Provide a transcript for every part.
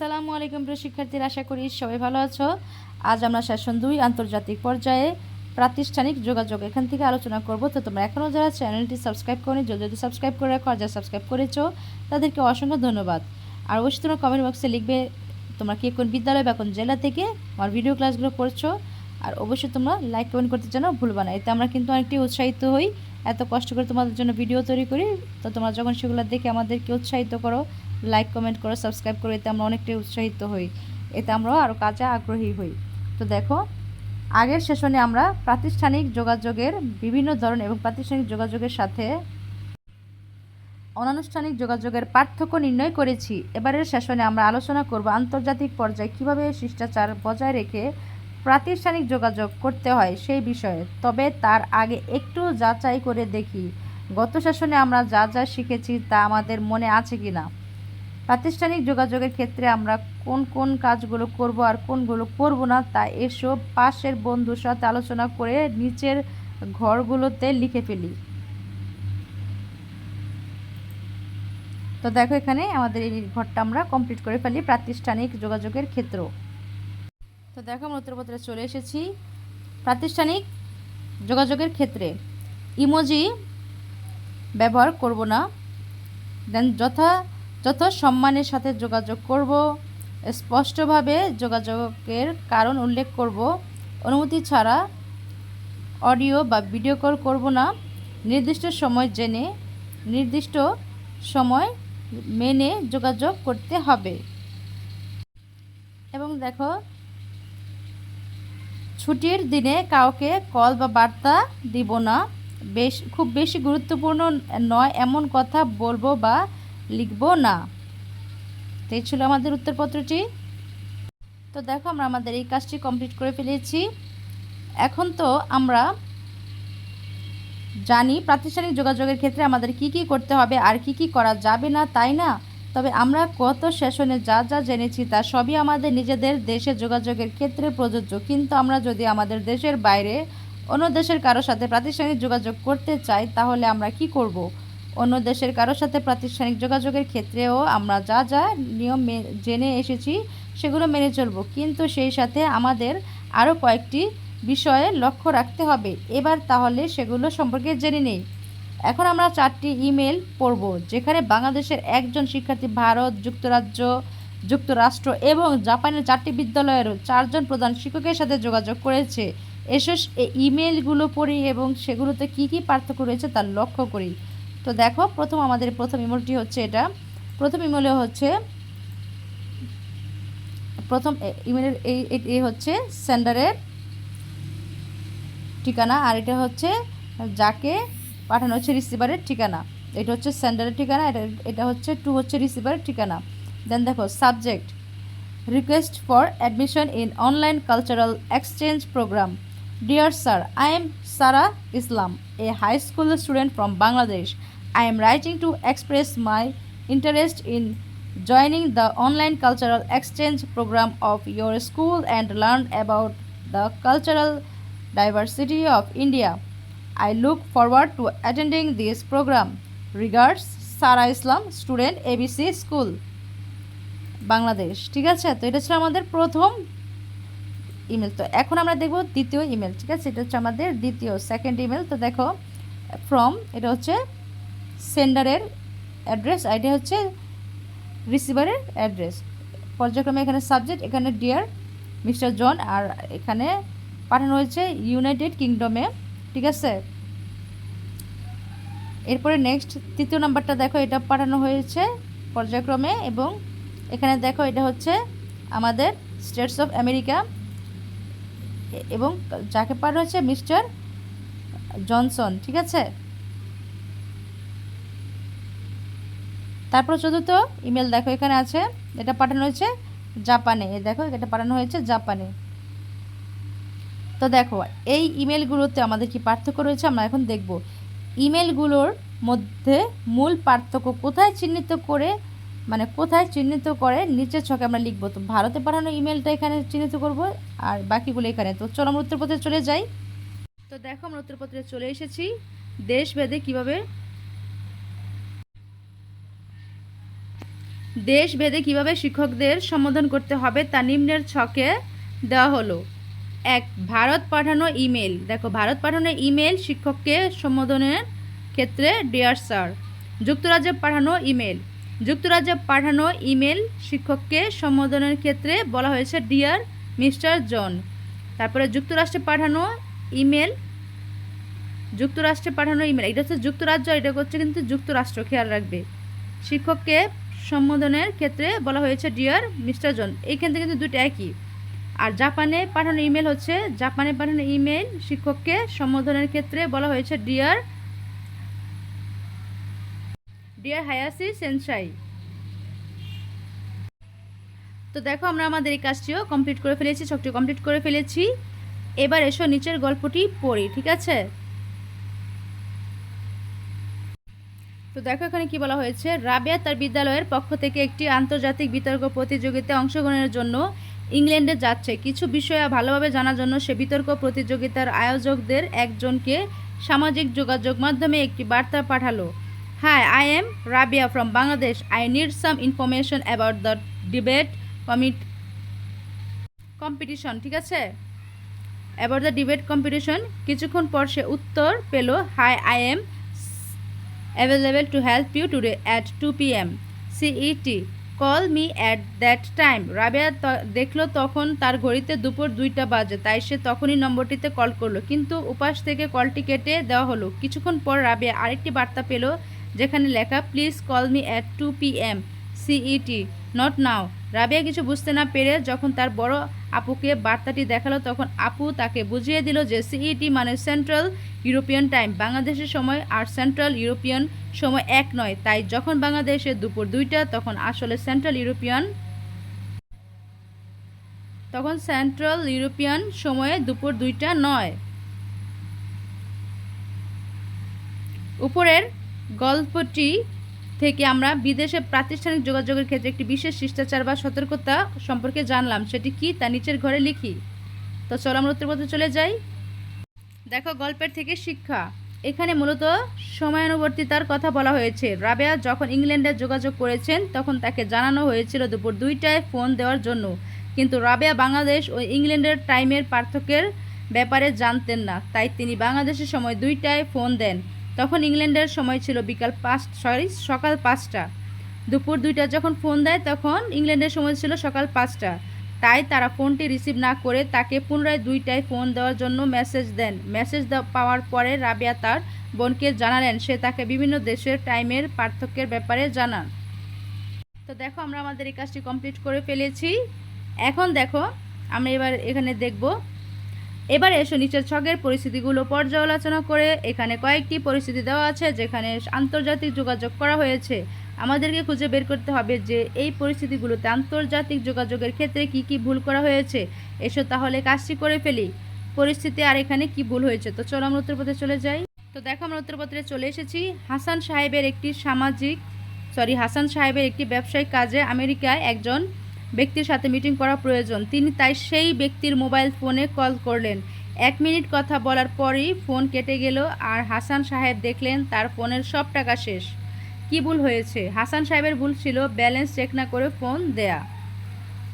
আসসালামু আলাইকুম প্রিয় শিক্ষার্থীরা, আশা করি সবাই ভালো আছো। আজ আমরা সেশন দুই, আন্তর্জাতিক পর্যায়ে প্রাতিষ্ঠানিক যোগাযোগ এখান থেকে আলোচনা করব। তো তোমরা এখনও যারা চ্যানেলটি সাবস্ক্রাইব করনি যদি যদি সাবস্ক্রাইব করে রাখো আর যারা সাবস্ক্রাইব করেছ, তাদেরকে অসংখ্য ধন্যবাদ। আর অবশ্যই তোমরা কমেন্ট বক্সে লিখবে তোমরা কে কোন বিদ্যালয় বা কোন জেলা থেকে আমার ভিডিও ক্লাসগুলো করছ। আর অবশ্যই তোমরা লাইক কমেন্ট করতে জানো ভুলবা না। এতে আমরা কিন্তু অনেকটাই উৎসাহিত হই। এত কষ্ট করে তোমাদের জন্য ভিডিও তৈরি করি। তো তোমরা যখন সেগুলো দেখে আমাদেরকে উৎসাহিত করো লাইক কমেন্ট করো সাবস্ক্রাইব করো, এতে আমরা অনেকটাই উৎসাহিত হই। এতে আমরাও আরও কাজে আগ্রহী হই। তো দেখো, আগের সেশনে আমরা প্রাতিষ্ঠানিক যোগাযোগের বিভিন্ন ধরন এবং প্রাতিষ্ঠানিক যোগাযোগের সাথে অনানুষ্ঠানিক যোগাযোগের পার্থক্য নির্ণয় করেছি। এবারের সেশনে আমরা আলোচনা করব আন্তর্জাতিক পর্যায়ে কীভাবে শিষ্টাচার বজায় রেখে প্রাতিষ্ঠানিক যোগাযোগ করতে হয় সেই বিষয়ে। তবে তার আগে একটু যাচাই করে দেখি, গত সেশনে আমরা যা যা শিখেছি তা আমাদের মনে আছে কি না? প্রাতিষ্ঠানিক যোগাযোগের ক্ষেত্রে আমরা কোন কোন কাজগুলো করব আর কোনগুলো করব না তা এসব পাশের বন্ধুর সাথে আলোচনা করে নিচের ঘরগুলোতে লিখে ফেলি। তো দেখো এখানে আমাদের এই ঘরটা আমরা কমপ্লিট করে ফেলি প্রাতিষ্ঠানিক যোগাযোগের ক্ষেত্র। তো দেখো আমরা উত্তরপত্রে চলে এসেছি। প্রাতিষ্ঠানিক যোগাযোগের ক্ষেত্রে ইমোজি ব্যবহার করব না। দেন যথা যথা সম্মানের সাথে যোগাযোগ করব, স্পষ্টভাবে যোগাযোগের কারণ উল্লেখ করব। অনুমতি ছাড়া অডিও বা ভিডিও কল করব না। নির্দিষ্ট সময় জেনে, নির্দিষ্ট সময় মেনে যোগাযোগ করতে হবে। এবং দেখো ছুটির দিনে কাউকে কল বা বার্তা দিব না। বেশ, খুব বেশি গুরুত্বপূর্ণ নয় এমন কথা বলব বা লিখব না। তো এই ছিল আমাদের উত্তরপত্রটি। তো দেখো, আমরা আমাদের এই কাজটি কমপ্লিট করে ফেলেছি। এখন তো আমরা জানি প্রাতিষ্ঠানিক যোগাযোগের ক্ষেত্রে আমাদের কি কি করতে হবে, আর কি কি করা যাবে না, তাই না? তবে আমরা কত সেশনে যা যা জেনেছি তা সবই আমাদের নিজেদের দেশে যোগাযোগের ক্ষেত্রে প্রযোজ্য। কিন্তু আমরা যদি আমাদের দেশের বাইরে অন্য দেশের কারোর সাথে প্রাতিষ্ঠানিক যোগাযোগ করতে চাই, তাহলে আমরা কি করব। অন্য দেশের কারোর সাথে প্রাতিষ্ঠানিক যোগাযোগের ক্ষেত্রেও আমরা যা যা নিয়ম জেনে এসেছি, সেগুলো মেনে চলব। কিন্তু সেই সাথে আমাদের আরও কয়েকটি বিষয়ে লক্ষ্য রাখতে হবে। এবার তাহলে সেগুলো সম্পর্কে জেনে নেই। এখন আমরা চারটি ইমেল পড়ব, যেখানে বাংলাদেশের একজন শিক্ষার্থী ভারত, যুক্তরাজ্য, যুক্তরাষ্ট্র এবং জাপানের চারটি বিদ্যালয়ের চারজন প্রধান শিক্ষকের সাথে যোগাযোগ করেছে। এসব ইমেলগুলো পড়ি এবং সেগুলোতে কি কি পার্থক্য রয়েছে তার লক্ষ্য করি। তো দেখো, প্রথম আমাদের প্রথম ইমেলটি হচ্ছে এটা। প্রথম ইমেলে হচ্ছে, প্রথম ইমেলের এই হচ্ছে সেন্ডারের ঠিকানা, আর এটা হচ্ছে যাকে পাঠানো হচ্ছে রিসিভারের ঠিকানা। এটা হচ্ছে সেন্ডারের ঠিকানা, এটা এটা হচ্ছে টু হচ্ছে রিসিভারের ঠিকানা। দেন দেখো subject request for admission in online cultural exchange program dear sir I am Sara Islam a high school student from Bangladesh I am writing to express my interest in joining the online cultural exchange program of your school and learn about the cultural diversity of India. I look forward to attending this program regards Sara Islam student ABC school Bangladesh ঠিক আছে? তো এটা ছিল আমাদের প্রথম email তো এখন আমরা দেখব দ্বিতীয় ইমেল ঠিক আছে? এটা হচ্ছে আমাদের দ্বিতীয় সেকেন্ড ইমেল তো দেখো ফ্রম এটা হচ্ছে সেন্ডারের অ্যাড্রেস আর এটা হচ্ছে রিসিভারের অ্যাড্রেস পর্যায়ক্রমে এখানে সাবজেক্ট এখানে ডিয়ার মিস্টার জন আর এখানে পাঠানো হয়েছে ইউনাইটেড কিংডমে ঠিক আছে? এরপরে নেক্সট তৃতীয় নাম্বারটা দেখো, এটা পাঠানো হয়েছে পর্যায়ক্রমে এবং এখানে দেখো এটা হচ্ছে আমাদের স্টেটস অফ আমেরিকা এবং যাকে পাঠানো হচ্ছে মিস্টার জনসন, ঠিক আছে? তারপর চতুর্থ ইমেল দেখো, এখানে আছে, এটা পাঠানো হয়েছে জাপানে দেখো, এটা পাঠানো হয়েছে জাপানে। তো দেখো, এই ইমেলগুলোতে আমাদের কি পার্থক্য রয়েছে? আমরা এখন দেখব। ইমেলগুলোর মধ্যে মূল পার্থক্য কোথায় চিহ্নিত করে মানে কোথায় চিহ্নিত করে নিচের ছকে আমরা লিখব। তো ভারতে পাঠানো ইমেলটা এখানে চিহ্নিত করব, আর বাকিগুলো এখানে। তো চলো আমরা উত্তরপত্রে চলে যাই। তো দেখো, আমরা উত্তরপত্রে চলে এসেছি। দেশভেদে কীভাবে দেশ ভেদে কীভাবে শিক্ষকদের সম্বোধন করতে হবে, তা নিম্নের ছকে দেওয়া হলো। এক ভারত পাঠানো ইমেল। দেখো, ভারত পাঠানো ইমেল শিক্ষককে সম্বোধনের ক্ষেত্রে ডিয়ার স্যার যুক্তরাজ্যে পাঠানো ইমেল। যুক্তরাজ্যে পাঠানো ইমেল শিক্ষককে সম্বোধনের ক্ষেত্রে বলা হয়েছে ডিয়ার মিস্টার জন। তারপরে যুক্তরাষ্ট্রে পাঠানো ইমেল, যুক্তরাষ্ট্রে পাঠানো ইমেল। এটা হচ্ছে যুক্তরাজ্য এটা হচ্ছে কিন্তু যুক্তরাষ্ট্র, খেয়াল রাখবে। শিক্ষককে সম্বোধনের ক্ষেত্রে বলা হয়েছে ডিয়ার মিস্টার জন। এইখান থেকে কিন্তু দুটো একই। আর জাপানে পাঠানো ইমেল হচ্ছে, জাপানে পাঠানো ইমেল শিক্ষককে সম্বোধনের ক্ষেত্রে বলা হয়েছে ডিয়ার ডিয়ার হায়াসি সেনসাই তো দেখো আমরা আমাদের এই কাজটিও কমপ্লিট করে ফেলেছি, ছকটি কমপ্লিট করে ফেলেছি। এবার এসো নিচের গল্পটি পড়ি, ঠিক আছে? তো দেখো এখানে কি বলা হয়েছে, রাবেয়া তার বিদ্যালয়ের পক্ষ থেকে একটি আন্তর্জাতিক বিতর্ক প্রতিযোগিতায় অংশগ্রহণের জন্য ইংল্যান্ডে যাচ্ছে কিছু বিষয়ে ভালোভাবে জানার জন্য সে বিতর্ক প্রতিযোগিতার আয়োজকদের একজনকে সামাজিক যোগাযোগ মাধ্যমে একটি বার্তা পাঠালো hi, I am Rabia from Bangladesh I need some information about the debate commit competition ঠিক আছে অ্যাবাউট দ্য ডিবেট কম্পিটিশন কিছুক্ষণ পর সে উত্তর পেল, hi, I am available to help you today at 2 p.m. CET. Call me at that time Rabeya দেখল তখন তার ঘড়িতে দুপুর দুইটা বাজে, তাই সে তখনই নম্বরটিতে কল করল। কিন্তু উপাস থেকে কলটি কেটে দেওয়া হলো। কিছুক্ষণ পর রাবেয়া আরেকটি বার্তা পেল, যেখানে লেখা please call me at two P M CET not now Rabeya কিছু বুঝতে না পেরে যখন তার বড় আপুকে বার্তাটি দেখাল, তখন আপু তাকে বুঝিয়ে দিল যে সিইটি মানে সেন্ট্রাল ইউরোপিয়ান টাইম। বাংলাদেশের সময় আর সেন্ট্রাল ইউরোপিয়ান সময় এক নয়। তাই যখন বাংলাদেশে দুপুর দুইটা, তখন আসলে সেন্ট্রাল ইউরোপিয়ান তখন সেন্ট্রাল ইউরোপিয়ান সময়ে দুপুর দুইটা নয়। উপরের গল্পটি থেকে আমরা বিদেশে প্রাতিষ্ঠানিক যোগাযোগের ক্ষেত্রে একটি বিশেষ শিষ্টাচার বা সতর্কতা সম্পর্কে জানলাম। সেটি কি? তা নিচের ঘরে লিখি। তো চলো আমরা উত্তরপত্রে চলে যাই। দেখো, গল্পের থেকে শিক্ষা। এখানে মূলত সময়ানুবর্তিতার কথা বলা হয়েছে। রাবেয়া যখন ইংল্যান্ডে যোগাযোগ করেছেন, তখন তাকে জানানো হয়েছিল দুপুর দুইটায় ফোন দেওয়ার জন্য। কিন্তু রাবেয়া বাংলাদেশ ও ইংল্যান্ডের টাইমের পার্থক্যের ব্যাপারে জানতেন না। তাই তিনি বাংলাদেশের সময় দুইটায় ফোন দেন। তখন ইংল্যান্ডের সময় ছিল বিকাল পাঁচ, সরি, সকাল পাঁচটা। দুপুর দুইটা যখন ফোন দেয়, তখন ইংল্যান্ডের সময় ছিল সকাল পাঁচটা। তাই তারা ফোনটি রিসিভ না করে তাকে পুনরায় দুইটায় ফোন দেওয়ার জন্য মেসেজ দেন। মেসেজ পাওয়ার পরে রাবিয়া তার বোনকে জানালেন, সে তাকে বিভিন্ন দেশের টাইমের পার্থক্যের ব্যাপারে জানান। তো দেখো, আমরা আমাদের এই কাজটি কমপ্লিট করে ফেলেছি। এখন দেখো, আমরা এবার এখানে দেখব। এবার এসো নিচের ছকের পরিস্থিতিগুলো পর্যালোচনা করে। এখানে কয়েকটি পরিস্থিতি দেওয়া আছে যেখানে আন্তর্জাতিক যোগাযোগ করা হয়েছে। আমাদেরকে খুঁজে বের করতে হবে যে এই পরিস্থিতিগুলোতে আন্তর্জাতিক যোগাযোগের ক্ষেত্রে কি কি ভুল করা হয়েছে। এসো তাহলে কাজটি করে ফেলি। পরিস্থিতি আর এখানে কি ভুল হয়েছে? তো চলো আমরা উত্তরপত্রে চলে যাই। তো দেখো আমরা উত্তরপত্রে চলে এসেছি। হাসান সাহেবের একটি সামাজিক সরি হাসান সাহেবের একটি ব্যবসায়িক কাজে আমেরিকায় একজন ব্যক্তির সাথে মিটিং করা প্রয়োজন। তিনি তাই সেই ব্যক্তির মোবাইল ফোনে কল করলেন। এক মিনিট কথা বলার পরই ফোন কেটে গেল আর হাসান সাহেব দেখলেন তার ফোনের সব টাকা শেষ। কি ভুল হয়েছে? হাসান সাহেবের ভুল ছিল ব্যালেন্স চেক না করে ফোন দেয়া।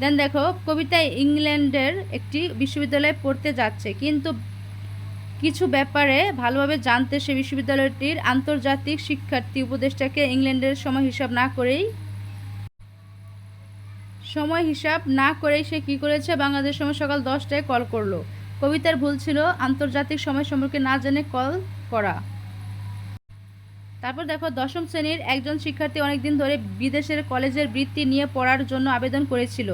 দেন দেখো কবিতায় ইংল্যান্ডের একটি বিশ্ববিদ্যালয়ে পড়তে যাচ্ছে, কিন্তু কিছু ব্যাপারে ভালোভাবে জানতে সে বিশ্ববিদ্যালয়টির আন্তর্জাতিক শিক্ষার্থী উপদেষ্টাকে ইংল্যান্ডের সময় হিসাব না করেই সময় হিসাব না করেই সে কী করেছে? বাংলাদেশ সময় সকাল দশটায় কল করল। কবিতার ভুল ছিল, আন্তর্জাতিক সময় সম্পর্কে না জেনে কল করা। তারপর দেখো দশম শ্রেণির একজন শিক্ষার্থী অনেকদিন ধরে বিদেশের কলেজের বৃত্তি নিয়ে পড়ার জন্য আবেদন করেছিল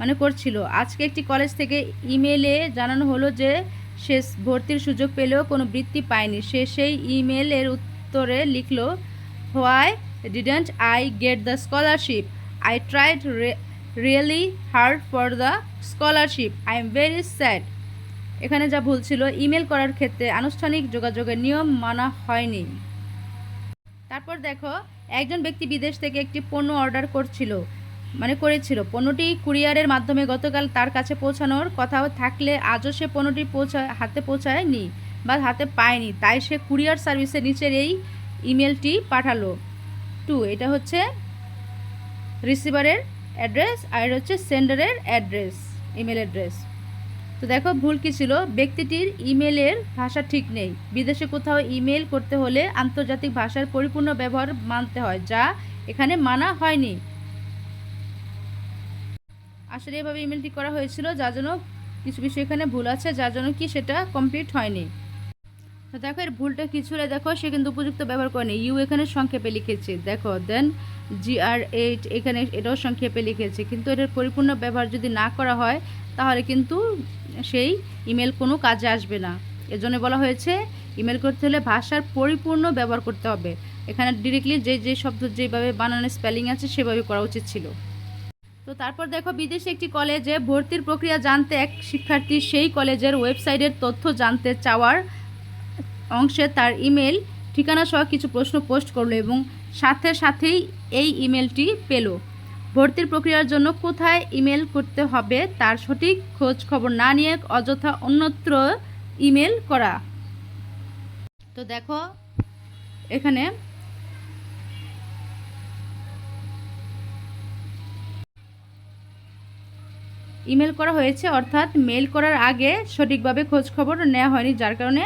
মানে করছিল। আজকে একটি কলেজ থেকে ইমেলে জানানো হলো যে সে ভর্তির সুযোগ পেলেও কোনো বৃত্তি পায়নি। সে সেই ইমেলের উত্তরে লিখল, why didn't I get the scholarship? I tried really hard for the scholarship. I am very sad. এখানে যা ভুল ছিল, ইমেল করার ক্ষেত্রে আনুষ্ঠানিক যোগাযোগের নিয়ম মানা হয়নি। তারপর দেখো, একজন ব্যক্তি বিদেশ থেকে একটি পণ্য অর্ডার করছিল মানে করেছিল। পণ্যটি কুরিয়ারের মাধ্যমে গতকাল তার কাছে পৌঁছানোর কথা থাকলে আজও সে পণ্যটি পৌঁছায় হাতে পৌঁছায়নি বা হাতে পায়নি। তাই সে কুরিয়ার সার্ভিসের নিচের এই ইমেলটি পাঠালো। টু, এটা হচ্ছে রিসিভারের অ্যাড্রেস আর হচ্ছে সেন্ডারের অ্যাড্রেস ইমেল অ্যাড্রেস তো দেখো ভুল কী ছিল? ব্যক্তিটির ইমেলের ভাষা ঠিক নেই। বিদেশে কোথাও ইমেল করতে হলে আন্তর্জাতিক ভাষার পরিপূর্ণ ব্যবহার মানতে হয়, যা এখানে মানা হয়নি। আসলে এভাবে ইমেলটি করা হয়েছিল, যার জন্য কিছু কিছু এখানে ভুল আছে, যার জন্য কি সেটা কমপ্লিট হয়নি। তো দেখো, এর ভুলটা কি ছিল? দেখো, সে কিন্তু উপযুক্ত ব্যবহার করেনি। ইউ এখানে সংক্ষেপে লিখেছে। দেখো, দেন জি আর এইট এখানে এটাও সংক্ষেপে লিখেছে। কিন্তু এটার পরিপূর্ণ ব্যবহার যদি না করা হয় তাহলে কিন্তু সেই ইমেল কোনো কাজে আসবে না। এজন্য বলা হয়েছে ইমেল করতে হলে ভাষার পরিপূর্ণ ব্যবহার করতে হবে। এখানে ডিরেক্টলি যে যে শব্দ যেভাবে বানানোর স্পেলিং আছে, সেভাবে করা উচিত ছিল। তো তারপর দেখো, বিদেশে একটি কলেজে ভর্তির প্রক্রিয়া জানতে এক শিক্ষার্থী সেই কলেজের ওয়েবসাইটের তথ্য জানতে চাওয়ার অংশে তার ইমেল ঠিকানা সহ কিছু প্রশ্ন পোস্ট করল এবং সাথে সাথেই এই ইমেলটি পেল। ভর্তির প্রক্রিয়ার জন্য কোথায় ইমেল করতে হবে তার সঠিক খোঁজ খবর না নিয়ে অযথা অন্যত্র ইমেল করা। তো দেখো, এখানে ইমেল করা হয়েছে, অর্থাৎ মেল করার আগে সঠিকভাবে খোঁজ খবর নেওয়া হয়নি, যার কারণে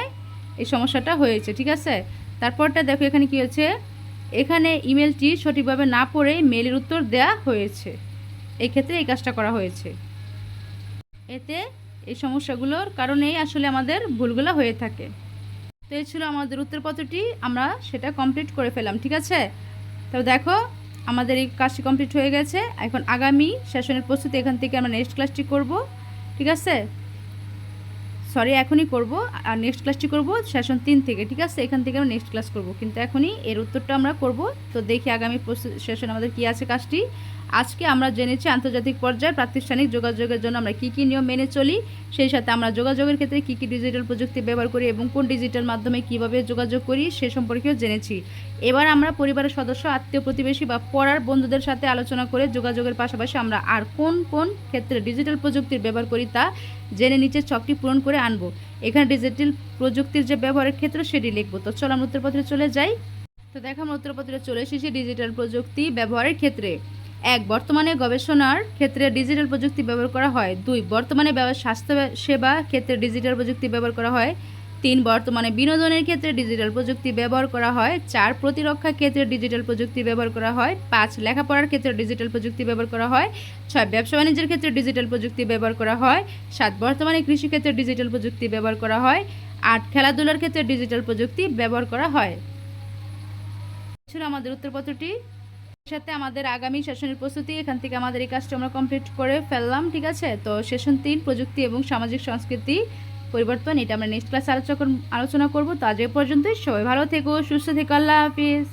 এই সমস্যাটা হয়েছে, ঠিক আছে? তারপরটা দেখো এখানে কি হয়েছে? এখানে ইমেলটি সঠিকভাবে না পড়ে মেলের উত্তর দেয়া হয়েছে। এই ক্ষেত্রে এই কাজটা করা হয়েছে। এতে এই সমস্যাগুলোর কারণেই আসলে আমাদের ভুলগুলো হয়ে থাকে। তো এই ছিল আমাদের উত্তরপত্রটি। আমরা সেটা কমপ্লিট করে ফেলাম ঠিক আছে? তো দেখো, আমাদের এই কাজটি কমপ্লিট হয়ে গেছে। এখন আগামী সেশনের প্রস্তুতি এখান থেকে আমরা নেক্সট ক্লাসটি করব, ঠিক আছে? সরি এখনই করব। আর নেক্সট ক্লাসটি করব সেশন তিন থেকে, ঠিক আছে? এখান থেকে আমরা নেক্সট ক্লাস করব। কিন্তু এখনই এর উত্তরটা আমরা করব। তো দেখি আগামী সেশন আমাদের কি আছে কাজটি আজকে আমরা জেনেছি আন্তর্জাতিক পর্যায়ে প্রাতিষ্ঠানিক যোগাযোগের জন্য আমরা কী কী নিয়ম মেনে চলি, সেই সাথে আমরা যোগাযোগের ক্ষেত্রে কী কী ডিজিটাল প্রযুক্তি ব্যবহার করি এবং কোন ডিজিটাল মাধ্যমে কীভাবে যোগাযোগ করি, সে সম্পর্কেও জেনেছি। এবার আমরা পরিবারের সদস্য, আত্মীয় প্রতিবেশী বা পড়ার বন্ধুদের সাথে আলোচনা করে যোগাযোগের পাশাপাশি আমরা আর কোন কোন ক্ষেত্রে ডিজিটাল প্রযুক্তির ব্যবহার করি তা জেনে নিচে ছকটি পূরণ করে আনব। এখানে ডিজিটাল প্রযুক্তির যে ব্যবহারের ক্ষেত্র সেটি লিখব। তো চলো আমরা উত্তরপত্রে চলে যাই। তো দেখো আমরা উত্তরপত্রে চলে এসেছি ডিজিটাল প্রযুক্তি ব্যবহারের ক্ষেত্রে। এক, বর্তমানে গবেষণার ক্ষেত্রে ডিজিটাল প্রযুক্তি ব্যবহার করা হয়। দুই, বর্তমানে স্বাস্থ্য সেবা ক্ষেত্রে ডিজিটাল প্রযুক্তি ব্যবহার করা হয়। তিন, বর্তমানে বিনোদনের ক্ষেত্রে ডিজিটাল প্রযুক্তি ব্যবহার করা হয়। চার, প্রতিরক্ষা ক্ষেত্রে ডিজিটাল প্রযুক্তি ব্যবহার করা হয়। পাঁচ, লেখাপড়ার ক্ষেত্রে ডিজিটাল প্রযুক্তি ব্যবহার করা হয়। ছয়, ব্যবসা বাণিজ্যের ক্ষেত্রে ডিজিটাল প্রযুক্তি ব্যবহার করা হয়। সাত, বর্তমানে কৃষিক্ষেত্রে ডিজিটাল প্রযুক্তি ব্যবহার করা হয়। আট, খেলাধুলার ক্ষেত্রে ডিজিটাল প্রযুক্তি ব্যবহার করা হয়। ছিল আমাদের উত্তরপত্রটি। সাথে আমাদের আগামী সেশনের প্রস্তুতি, এখান থেকে আমাদের এই কাজটা আমরা কমপ্লিট করে ফেললাম, ঠিক আছে? তো সেশন তিন, প্রযুক্তি এবং সামাজিক সংস্কৃতি পরিবর্তন, এটা আমরা নেক্সট ক্লাসে আলোচনা আলোচনা করব। তো আজ এ পর্যন্তই, সবাই ভালো থেকো, সুস্থ থেকো, আল্লাহ হাফিজ।